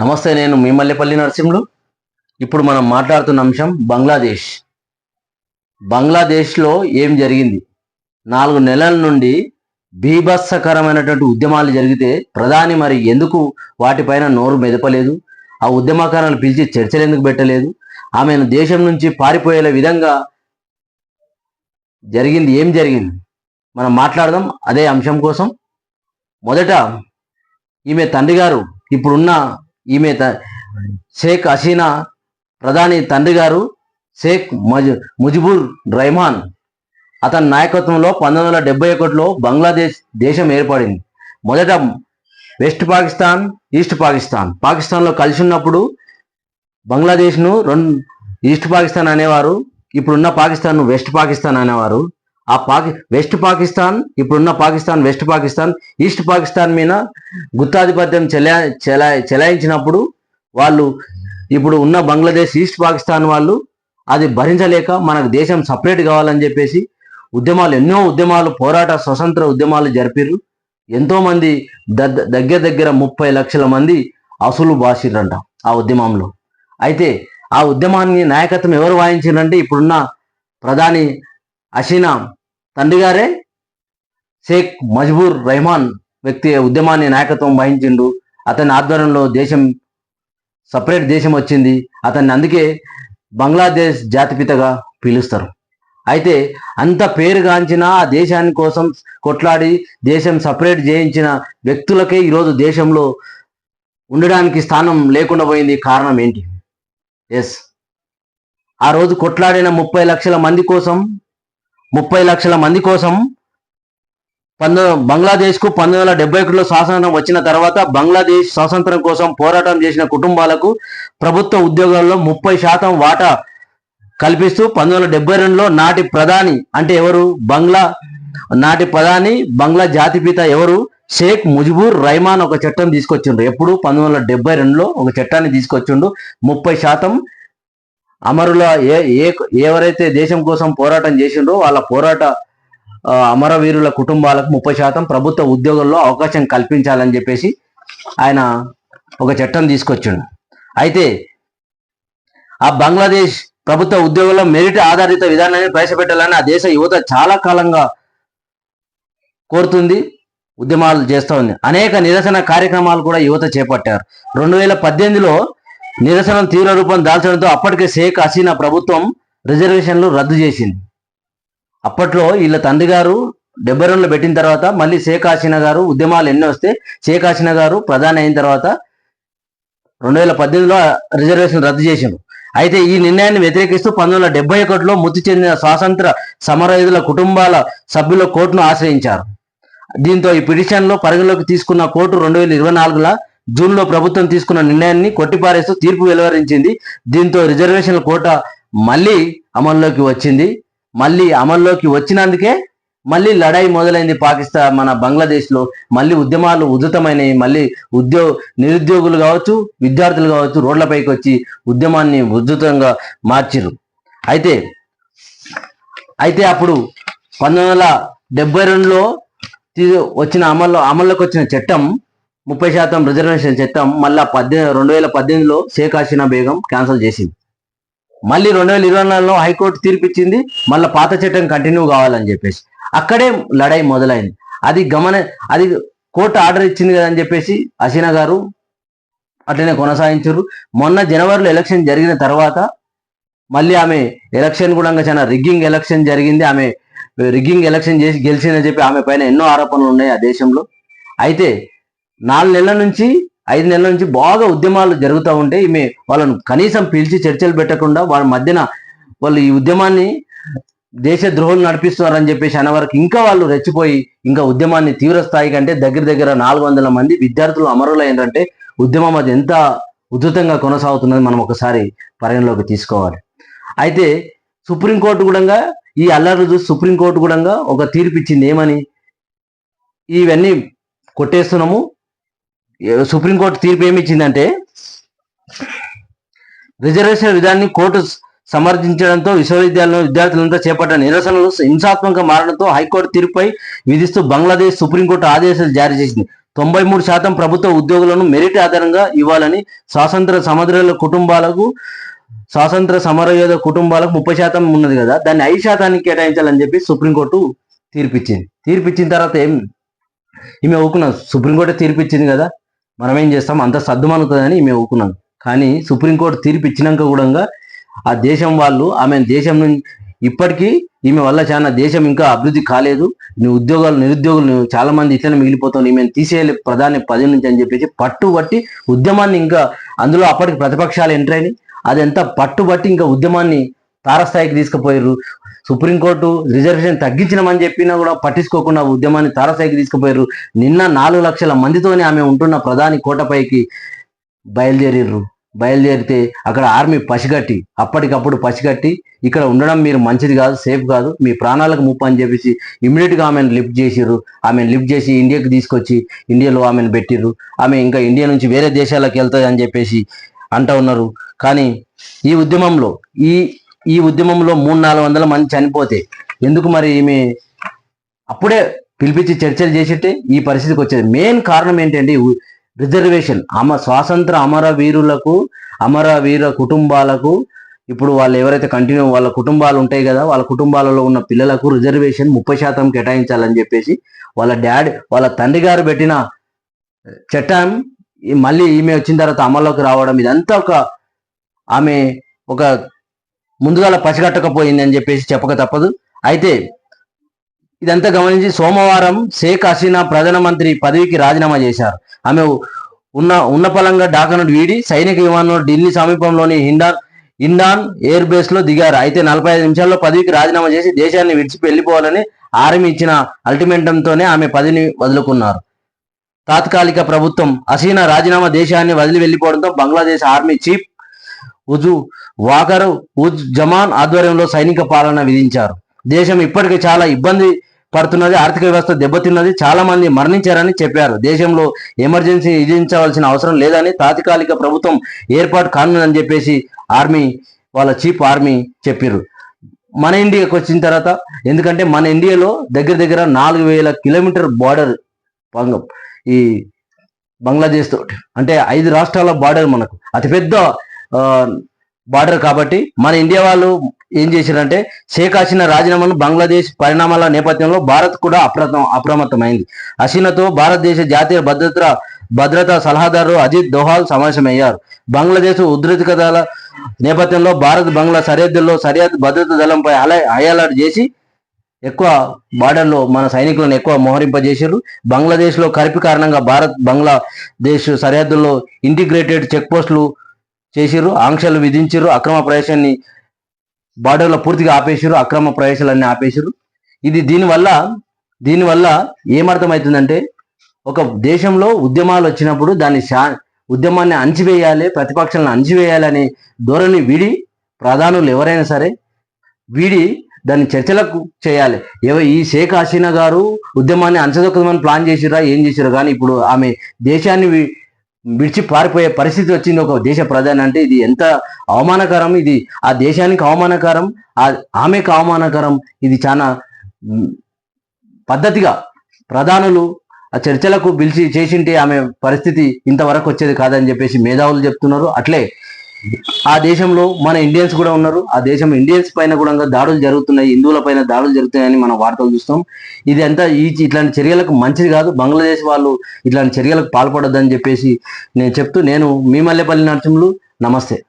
నమస్తే నేను మీమల్లెపల్లి నరసింహుడు. ఇప్పుడు మనం మాట్లాడుతున్న అంశం బంగ్లాదేశ్. బంగ్లాదేశ్లో ఏం జరిగింది? నాలుగు నెలల నుండి బీభత్సకరమైనటువంటి ఉద్యమాలు జరిగితే ప్రధాని మరి ఎందుకు వాటిపైన నోరు మెదపలేదు? ఆ ఉద్యమకారులను పిలిచి చర్చలు ఎందుకు పెట్టలేదు? ఆమెను దేశం నుంచి పారిపోయేల విధంగా జరిగింది ఏం జరిగింది? మనం మాట్లాడదాం అదే అంశం కోసం. మొదట ఈమె తండ్రి గారు ఇప్పుడున్న ఈమె త- షేక్ హసీనా ప్రధాని తండ్రి గారు షేక్ మజ్ ముజిబుర్ రెహమాన్ అతని నాయకత్వంలో పంతొమ్మిది వందల డెబ్బై ఒకటిలో బంగ్లాదేశ్ దేశం ఏర్పడింది. మొదట వెస్ట్ పాకిస్తాన్ ఈస్ట్ పాకిస్తాన్. పాకిస్తాన్లో కలిసి ఉన్నప్పుడు బంగ్లాదేశ్ను రెండు ఈస్ట్ పాకిస్తాన్ అనేవారు ఇప్పుడున్న పాకిస్తాన్ వెస్ట్ పాకిస్తాన్ అనేవారు. ఆ పాకి వెస్ట్ పాకిస్తాన్ ఇప్పుడున్న పాకిస్తాన్ వెస్ట్ పాకిస్తాన్ ఈస్ట్ పాకిస్తాన్ మీద గుత్తాధిపత్యం చెలా చెలా చెలాయించినప్పుడు వాళ్ళు ఇప్పుడు ఉన్న బంగ్లాదేశ్ ఈస్ట్ పాకిస్తాన్ వాళ్ళు అది భరించలేక మనకు దేశం సపరేట్ కావాలని చెప్పేసి ఉద్యమాలు ఎన్నో ఉద్యమాలు పోరాట స్వతంత్ర ఉద్యమాలు జరిపిర్రు. ఎంతోమంది దగ్గర దగ్గర ముప్పై లక్షల మంది అసలు బాసిర్రంట ఆ ఉద్యమంలో. అయితే ఆ ఉద్యమాన్ని నాయకత్వం ఎవరు వాయించారంటే ఇప్పుడున్న ప్రధాని హసీనా తండ్రి గారే షేక్ మజ్బూర్ రెహమాన్ వ్యక్తి ఉద్యమాన్ని నాయకత్వం వహించిండు. అతని ఆధ్వర్యంలో దేశం సపరేట్ దేశం వచ్చింది. అతన్ని అందుకే బంగ్లాదేశ్ జాతిపితగా పిలుస్తారు. అయితే అంత పేరుగాంచిన ఆ దేశాని కోసం కొట్లాడి దేశం సపరేట్ చేయించిన వ్యక్తులకే ఈరోజు దేశంలో ఉండడానికి స్థానం లేకుండా పోయింది కారణం ఏంటి? ఎస్. ఆ రోజు కొట్లాడిన ముప్పై లక్షల మంది కోసం ముప్పై లక్షల మంది కోసం పంతొమ్మిది బంగ్లాదేశ్కు పంతొమ్మిది వందల డెబ్బై ఒకటిలో స్వాతంత్రం వచ్చిన తర్వాత బంగ్లాదేశ్ స్వాతంత్రం కోసం పోరాటం చేసిన కుటుంబాలకు ప్రభుత్వ ఉద్యోగాల్లో ముప్పై శాతం వాటా కల్పిస్తూ పంతొమ్మిది వందల డెబ్బై రెండులో నాటి ప్రధాని అంటే ఎవరు? బంగ్లా నాటి ప్రధాని బంగ్లా జాతిపిత ఎవరు? షేక్ ముజిబుర్ రైమాన్ ఒక చట్టం తీసుకొచ్చిండు ఎప్పుడు? పంతొమ్మిది వందల డెబ్బై రెండులో ఒక చట్టాన్ని తీసుకొచ్చిండు. ముప్పై శాతం అమరుల ఏ ఏ ఎవరైతే దేశం కోసం పోరాటం చేసిండ్రో వాళ్ళ పోరాట అమరవీరుల కుటుంబాలకు ముప్పై శాతం ప్రభుత్వ ఉద్యోగంలో అవకాశం కల్పించాలని చెప్పేసి ఆయన ఒక చట్టం తీసుకొచ్చిండు. అయితే ఆ బంగ్లాదేశ్ ప్రభుత్వ ఉద్యోగంలో మెరిట్ ఆధారిత విధానాన్ని ప్రవేశపెట్టాలని ఆ దేశ యువత చాలా కాలంగా కోరుతుంది ఉద్యమాలు చేస్తూ ఉంది. అనేక నిరసన కార్యక్రమాలు కూడా యువత చేపట్టారు. రెండు వేల పద్దెనిమిదిలో నిరసన తీవ్ర రూపం దాల్చడంతో అప్పటికే షేక్ హసీనా ప్రభుత్వం రిజర్వేషన్లు రద్దు చేసింది. అప్పట్లో వీళ్ళ తండ్రి గారు డెబ్బై రెండులో పెట్టిన తర్వాత మళ్ళీ షేక్ హసీనా గారు ఉద్యమాలు ఎన్ని వస్తే షేక్ హసీనా గారు ప్రధాని అయిన తర్వాత రెండు వేల పద్దెనిమిదిలో రిజర్వేషన్ రద్దు చేసిండు అయితే ఈ నిర్ణయాన్ని వ్యతిరేకిస్తూ పంతొమ్మిది వందల డెబ్బై ఒకటిలో మృతి చెందిన స్వాతంత్ర సమరయుధుల కుటుంబాల సభ్యుల కోర్టును ఆశ్రయించారు. దీంతో ఈ పిటిషన్లో పరిగణలోకి తీసుకున్న కోర్టు రెండు వేల ఇరవై నాలుగులో జూన్లో ప్రభుత్వం తీసుకున్న నిర్ణయాన్ని కొట్టిపారేస్తూ తీర్పు వెలువరించింది. దీంతో రిజర్వేషన్ల కోట మళ్ళీ అమల్లోకి వచ్చింది. మళ్ళీ అమల్లోకి వచ్చినందుకే మళ్ళీ లడాయి మొదలైంది పాకిస్తాన్ మన బంగ్లాదేశ్లో. మళ్ళీ ఉద్యమాలు ఉధృతమైనవి మళ్ళీ ఉద్యోగ నిరుద్యోగులు కావచ్చు విద్యార్థులు కావచ్చు రోడ్లపైకి వచ్చి ఉద్యమాన్ని ఉధృతంగా మార్చిరు అయితే అయితే అప్పుడు పంతొమ్మిది వందల డెబ్బై రెండులో వచ్చిన అమల్లో అమల్లోకి వచ్చిన చట్టం ముప్పై శాతం రిజర్వేషన్ చట్టం మళ్ళా పద్దెనిమిది రెండు వేల పద్దెనిమిదిలో షేక్ హసీనా బేగం క్యాన్సిల్ చేసింది. మళ్ళీ రెండు వేల ఇరవై నాలుగులో హైకోర్టు తీర్పిచ్చింది. మళ్ళీ పాత చట్టం కంటిన్యూ కావాలని చెప్పేసి. అక్కడే లడాయి మొదలైంది. అది గమన అది కోర్టు ఆర్డర్ ఇచ్చింది కదా అని చెప్పేసి హసీనా గారు అట్లనే కొనసాగించారు మొన్న జనవరిలో ఎలక్షన్ జరిగిన తర్వాత మళ్ళీ ఆమె ఎలక్షన్ కూడా చాలా రిగ్గింగ్ ఎలక్షన్ జరిగింది. ఆమె రిగ్గింగ్ ఎలక్షన్ చేసి గెలిచిందని చెప్పి ఆమె పైన ఎన్నో ఆరోపణలు ఉన్నాయి ఆ దేశంలో. అయితే నాలుగు నెలల నుంచి ఐదు నెలల నుంచి బాగా ఉద్యమాలు జరుగుతూ ఉంటే ఈమె వాళ్ళను కనీసం పిలిచి చర్చలు పెట్టకుండా వాళ్ళ మధ్యన వాళ్ళు ఈ ఉద్యమాన్ని దేశ ద్రోహులు నడిపిస్తున్నారని చెప్పేసి అనే వరకు ఇంకా వాళ్ళు రెచ్చిపోయి ఇంకా ఉద్యమాన్ని తీవ్ర స్థాయి కంటే దగ్గర దగ్గర నాలుగు వందల మంది విద్యార్థులు అమరులైందంటే ఉద్యమం అది ఎంత ఉధృతంగా కొనసాగుతున్నది మనం ఒకసారి పరిగణలోకి తీసుకోవాలి. అయితే సుప్రీంకోర్టు కూడా ఈ అల్లర్లు చూసి సుప్రీంకోర్టు కూడా ఒక తీర్పు ఇచ్చింది ఏమని? ఇవన్నీ కొట్టేస్తున్నాము. సుప్రీంకోర్టు తీర్పు ఏమి ఇచ్చిందంటే రిజర్వేషన్ విధానాన్ని కోర్టు సమర్థించడంతో విశ్వవిద్యాలయంలో విద్యార్థులంతా చేపట్టిన నిరసనలు హింసాత్మకంగా మారడంతో హైకోర్టు తీర్పుపై విధిస్తూ బంగ్లాదేశ్ సుప్రీంకోర్టు ఆదేశాలు జారీ చేసింది. తొంభై మూడు శాతం ప్రభుత్వ ఉద్యోగులను మెరిట్ ఆధారంగా ఇవ్వాలని స్వాతంత్ర సముద్రాల కుటుంబాలకు స్వాతంత్ర సమరయోధ కుటుంబాలకు ముప్పై శాతం ఉన్నది కదా దాన్ని ఐదు శాతానికి కేటాయించాలని చెప్పి సుప్రీంకోర్టు తీర్పిచ్చింది. తీర్పిచ్చిన తర్వాత ఏం? ఈమె ఊకున్నా సుప్రీంకోర్టు తీర్పిచ్చింది కదా. మనం ఏం చేస్తాం? అంత సర్దుమనుతుందని మేము ఒప్పుకున్నాం కానీ సుప్రీంకోర్టు తీర్పు ఇచ్చినాక కూడా ఆ దేశం వాళ్ళు ఆమె దేశం నుంచి ఇప్పటికీ ఈమె వల్ల చాలా దేశం ఇంకా అభివృద్ధి కాలేదు. నీ ఉద్యోగాలు నిరుద్యోగులు చాలా మంది ఇట్లనే మిగిలిపోతాం ఈమెను తీసేయాలి ప్రధాని పది నుంచి అని చెప్పేసి పట్టుబట్టి ఉద్యమాన్ని ఇంకా అందులో అప్పటికి ప్రతిపక్షాలు ఎంటర్ అయినాయి. అదంతా పట్టుబట్టి ఇంకా ఉద్యమాన్ని తారస్థాయికి తీసుకుపోయారు సుప్రీంకోర్టు రిజర్వేషన్ తగ్గించినమని చెప్పినా కూడా పట్టించుకోకుండా ఉద్యమాన్ని తారస్థాయికి తీసుకుపోయారు. నిన్న నాలుగు లక్షల మందితోనే ఆమె ఉంటున్న ప్రధాని కోటపైకి బయలుదేరిర్రు. బయలుదేరితే అక్కడ ఆర్మీ పసిగట్టి అప్పటికప్పుడు పసిగట్టి ఇక్కడ ఉండడం మీరు మంచిది కాదు సేఫ్ కాదు మీ ప్రాణాలకు ముప్పు అని చెప్పేసి ఇమ్మీడియట్గా ఆమెను లిఫ్ట్ చేసిర్రు. ఆమెను లిఫ్ట్ చేసి ఇండియాకి తీసుకొచ్చి ఇండియాలో ఆమెను పెట్టిర్రు. ఆమె ఇంకా ఇండియా నుంచి వేరే దేశాలకు వెళ్తుంది అని చెప్పేసి అంటూ ఉన్నారు. కానీ ఈ ఉద్యమంలో ఈ ఈ ఉద్యమంలో మూడు నాలుగు వందల మంది చనిపోతే ఎందుకు మరి ఈమె అప్పుడే పిలిపించి చర్చలు చేసేటే ఈ పరిస్థితికి వచ్చేది? మెయిన్ కారణం ఏంటంటే రిజర్వేషన్ అమ స్వాతంత్ర అమర వీరులకు అమర వీర కుటుంబాలకు ఇప్పుడు వాళ్ళు ఎవరైతే కంటిన్యూ వాళ్ళ కుటుంబాలు ఉంటాయి కదా వాళ్ళ కుటుంబాలలో ఉన్న పిల్లలకు రిజర్వేషన్ ముప్పై శాతం కేటాయించాలని చెప్పేసి వాళ్ళ డాడీ వాళ్ళ తండ్రి గారు పెట్టిన చట్టం మళ్ళీ ఈమె వచ్చిన తర్వాత అమల్లోకి రావడం ఇదంతా ఒక ఆమె ఒక ముందుగాల పసిగట్టకపోయింది అని చెప్పేసి చెప్పక తప్పదు. అయితే ఇదంతా గమనించి సోమవారం షేక్ హసీనా ప్రధానమంత్రి పదవికి రాజీనామా చేశారు. ఆమె ఉన్న ఉన్నపలంగా పలంగా వీడి సైనిక విమానంలో ఢిల్లీ సమీపంలోని హిండాన్ ఇండాన్ ఎయిర్ బేస్లో దిగారు. అయితే నలభై ఐదు నిమిషాల్లో పదవికి రాజీనామా చేసి దేశాన్ని విడిచి వెళ్ళిపోవాలని ఆర్మీ ఇచ్చిన అల్టిమేటంతోనే ఆమె పదవిని వదులుకున్నారు. తాత్కాలిక ప్రభుత్వం హసీనా రాజీనామా దేశాన్ని వదిలి వెళ్ళిపోవడంతో బంగ్లాదేశ్ ఆర్మీ చీఫ్ ఉజు వాకర్ ఉజ్ జమాన్ ఆధ్వర్యంలో సైనిక పాలన విధించారు. దేశం ఇప్పటికే చాలా ఇబ్బంది పడుతున్నది ఆర్థిక వ్యవస్థ దెబ్బతిన్నది చాలా మంది మరణించారని చెప్పారు. దేశంలో ఎమర్జెన్సీ విధించవలసిన అవసరం లేదని తాత్కాలిక ప్రభుత్వం ఏర్పాటు కానుందని చెప్పేసి ఆర్మీ వాళ్ళ చీఫ్ ఆర్మీ చెప్పారు మన ఇండియాకి వచ్చిన తర్వాత ఎందుకంటే మన ఇండియాలో దగ్గర దగ్గర నాలుగు వేల కిలోమీటర్ బార్డర్ ఈ బంగ్లాదేశ్ తోటి అంటే ఐదు రాష్ట్రాల బార్డర్ మనకు. అతిపెద్ద బార్డర్ కాబట్టి మన ఇండియా వాళ్ళు ఏం చేశారంటే షేక్ హసీనా రాజీనామాను బంగ్లాదేశ్ పరిణామాల నేపథ్యంలో భారత్ కూడా అప్రమ అప్రమత్తమైంది. హసీనాతో భారతదేశ జాతీయ భద్రత భద్రతా సలహాదారు అజిత్ దోహాల్ సమావేశమయ్యారు. బంగ్లాదేశ్ ఉద్రిక్తతల నేపథ్యంలో భారత్ బంగ్లా సరిహద్దుల్లో సరిహద్దు భద్రతా దళంపై అల హై అలర్ట్ చేసి ఎక్కువ బార్డర్లో మన సైనికులను ఎక్కువ మోహరింపజేశారు. బంగ్లాదేశ్లో కరిపి కారణంగా భారత్ బంగ్లాదేశ్ సరిహద్దుల్లో ఇంటిగ్రేటెడ్ చెక్ పోస్టులు చేసిర్రు ఆంక్షలు విధించిర్రు అక్రమ ప్రవేశాన్ని బార్డర్లో పూర్తిగా ఆపేసిర్రు అక్రమ ప్రవేశాలన్నీ ఆపేసిర్రు. ఇది దీనివల్ల దీనివల్ల ఏమర్థమవుతుందంటే ఒక దేశంలో ఉద్యమాలు వచ్చినప్పుడు దాన్ని శా ఉద్యమాన్ని అంచివేయాలి ప్రతిపక్షాలను అణచివేయాలి అనే ధోరణి వీడి ప్రధానులు ఎవరైనా సరే వీడి దాన్ని చర్చలకు చేయాలి. ఎవ ఈ షేక్ హసీనా గారు ఉద్యమాన్ని అంచదొక్కదమని ప్లాన్ చేసిరా ఏం చేసిరా కానీ ఇప్పుడు ఆమె దేశాన్ని విడిచి పారిపోయే పరిస్థితి వచ్చింది ఒక దేశ ప్రధాని అంటే ఇది ఎంత అవమానకరం? ఇది ఆ దేశానికి అవమానకరం? ఆ ఆమెకు అవమానకరం? ఇది చాలా పద్ధతిగా ప్రధానులు ఆ చర్చలకు పిలిచి చేసింటే ఆమె పరిస్థితి ఇంతవరకు వచ్చేది కాదని చెప్పేసి మేధావులు చెప్తున్నారు. అట్లే ఆ దేశంలో మన ఇండియన్స్ కూడా ఉన్నారు. ఆ దేశం ఇండియన్స్ పైన కూడా దాడులు జరుగుతున్నాయి. హిందువుల పైన దాడులు జరుగుతున్నాయని మనం వార్తలు చూస్తాం. ఇది అంతా ఈ ఇట్లాంటి చర్యలకు మంచిది కాదు. బంగ్లాదేశ్ వాళ్ళు ఇట్లాంటి చర్యలకు పాల్పడొద్దని చెప్పేసి నేను చెప్తూ నేను మీ మల్లెపల్లి నరసింహులు నమస్తే.